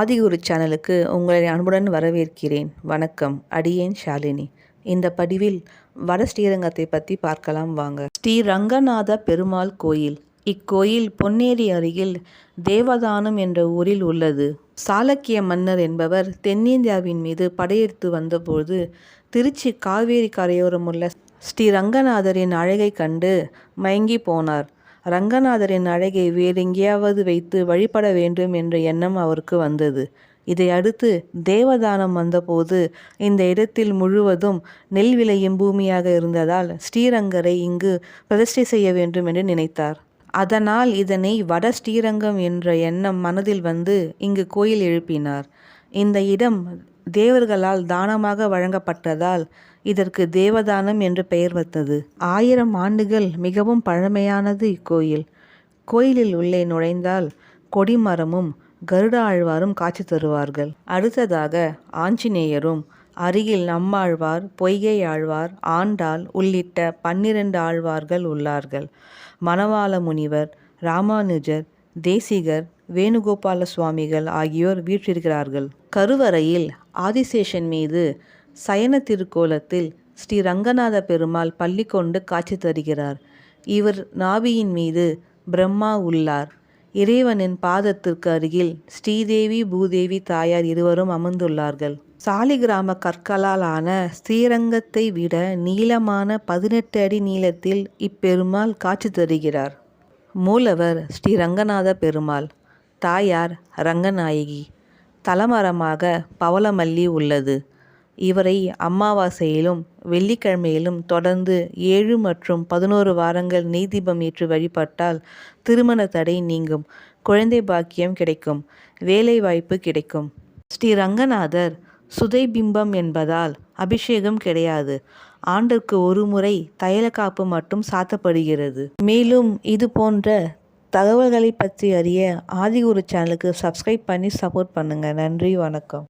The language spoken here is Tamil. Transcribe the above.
ஆதிகுரு சேனலுக்கு உங்களை அன்புடன் வரவேற்கிறேன். வணக்கம். அடியேன் ஷாலினி. இந்த பதிவில் வட ஸ்ரீரங்கத்தை பற்றி பார்க்கலாம் வாங்க. ஸ்ரீ ரங்கநாத பெருமாள் கோயில். இக்கோயில் பொன்னேரி அருகில் தேவதானம் என்ற ஊரில் உள்ளது. சாளக்கிய மன்னர் என்பவர் தென்னிந்தியாவின் மீது படையெடுத்து வந்தபோது திருச்சி காவேரி கரையோரமுள்ள ஸ்ரீ ரங்கநாதரின் அழகை கண்டு மயங்கி போனார். ரங்கநாதரின் அழகை வேறெங்கேயாவது வைத்து வழிபட வேண்டும் என்ற எண்ணம் அவருக்கு வந்தது. இதை அடுத்து தேவதானம் வந்தபோது இந்த இடத்தில் முழுவதும் நெல் விளையும் பூமியாக இருந்ததால் ஸ்ரீரங்கரை இங்கு பிரதிஷ்டை செய்ய வேண்டும் என்று நினைத்தார். அதனால் இதனை வட ஸ்ரீரங்கம் என்ற எண்ணம் மனதில் வந்து இங்கு கோயில் எழுப்பினார். இந்த இடம் தேவர்களால் தானமாக வழங்கப்பட்டதால் இதற்கு தேவதானம் என்று பெயர் வந்தது ஆயிரம் ஆண்டுகள் மிகவும் பழமையானது இக்கோயில். கோயிலில் உள்ளே நுழைந்தால் கொடிமரமும் கருட ஆழ்வாரும் காட்சி தருவார்கள். அடுத்ததாக ஆஞ்சநேயரும் அருகில் நம்மாழ்வார் பொய்கை ஆழ்வார் ஆண்டாள் உள்ளிட்ட பன்னிரண்டு ஆழ்வார்கள் உள்ளார்கள். மணவாள முனிவர் ராமானுஜர் தேசிகர் வேணுகோபால சுவாமிகள் ஆகியோர் வீற்றிருக்கிறார்கள். கருவறையில் ஆதிசேஷன் மீது சயன திருக்கோலத்தில் ஸ்ரீ ரங்கநாத பெருமாள் பள்ளி கொண்டு காட்சி தருகிறார். இவர் நாபியின் மீது பிரம்மா உள்ளார். இறைவனின் பாதத்திற்கு அருகில் ஸ்ரீதேவி பூதேவி தாயார் இருவரும் அமர்ந்துள்ளார்கள். சாலிகிராம கற்களால் ஆன ஸ்ரீரங்கத்தை விட நீளமான பதினெட்டு அடி நீளத்தில் இப்பெருமாள் காட்சி தருகிறார். மூலவர் ஸ்ரீ ரங்கநாத பெருமாள். தாயார் ரங்கநாயகி. தலமரமாக பவளமல்லி உள்ளது. இவரை அமாவாசையிலும் வெள்ளிக்கிழமையிலும் தொடர்ந்து ஏழு மற்றும் பதினோரு வாரங்கள் நெய்தீபம் ஏற்று வழிபட்டால் திருமண தடை நீங்கும். குழந்தை பாக்கியம் கிடைக்கும். வேலை வாய்ப்பு கிடைக்கும். ஸ்ரீ ரங்கநாதர் சுதை பிம்பம் என்பதால் அபிஷேகம் கிடையாது. ஆண்டிற்கு ஒரு முறை தைலக்காப்பு மட்டும் சாத்தப்படுகிறது. மேலும் இது போன்ற தகவல்களை பற்றி அறிய ஆதிகுரு சேனலுக்கு சப்ஸ்கிரைப் பண்ணி சப்போர்ட் பண்ணுங்கள் நன்றி வணக்கம்.